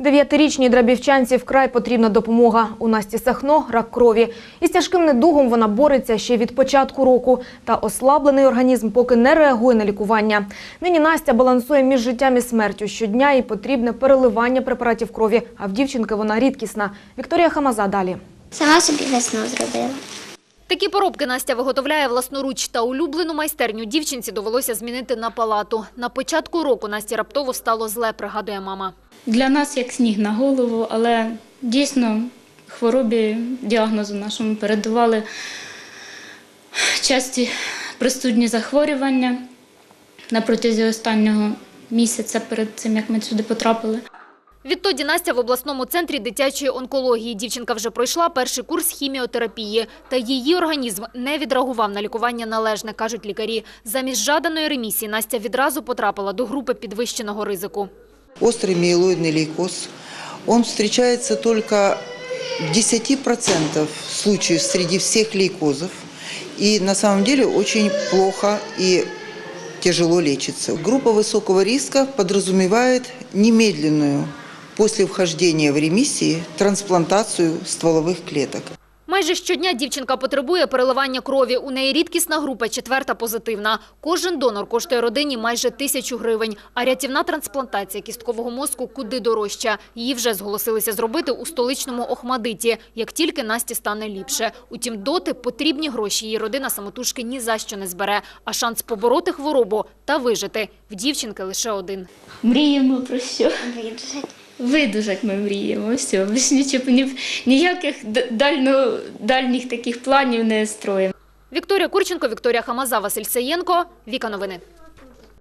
Дев'ятирічній драбівчанці вкрай потрібна допомога. У Насті Сахно – рак крові. Із тяжким недугом вона бореться ще від початку року. Та ослаблений організм поки не реагує на лікування. Нині Настя балансує між життям і смертю. Щодня їй потрібне переливання препаратів крові, а в дівчинки вона рідкісна. Вікторія Хамаза далі. Сама собі весну зробила. Такі поробки Настя виготовляє власноруч, та улюблену майстерню дівчинці довелося змінити на палату. На початку року Насті раптово стало зле, пригадує мама. Для нас як сніг на голову, але дійсно хворобі діагнозу нашому передавали часті простудні захворювання на протязі останнього місяця перед цим, як ми сюди потрапили. Відтоді Настя в обласному центрі дитячої онкології. Дівчинка вже пройшла перший курс хіміотерапії. Та її організм не відреагував на лікування належне, кажуть лікарі. Замість жаданої ремісії Настя відразу потрапила до групи підвищеного ризику. Острый миелоидный лейкоз, он встречается только в 10% случаев среди всех лейкозов. И на самом деле очень плохо и тяжело лечится. Группа высокого риска подразумевает немедленную после вхождения в ремиссии трансплантацию стволовых клеток. Майже щодня дівчинка потребує переливання крові. У неї рідкісна група, четверта позитивна. Кожен донор коштує родині майже тисячу гривень, а рятівна трансплантація кісткового мозку куди дорожча. Її вже зголосилися зробити у столичному Охмадиті, як тільки Насті стане ліпше. Утім, доти потрібні гроші її родина самотужки ні за що не збере. А шанс побороти хворобу та вижити в дівчинки лише один. Мріємо про що? Видужать. Видужать ми мріємо. Все, більш нічого, ні, ніяких дально, дальніх таких планів не строїмо. Вікторія Курченко, Вікторія Хамаза, Василь Саєнко. Віка новини.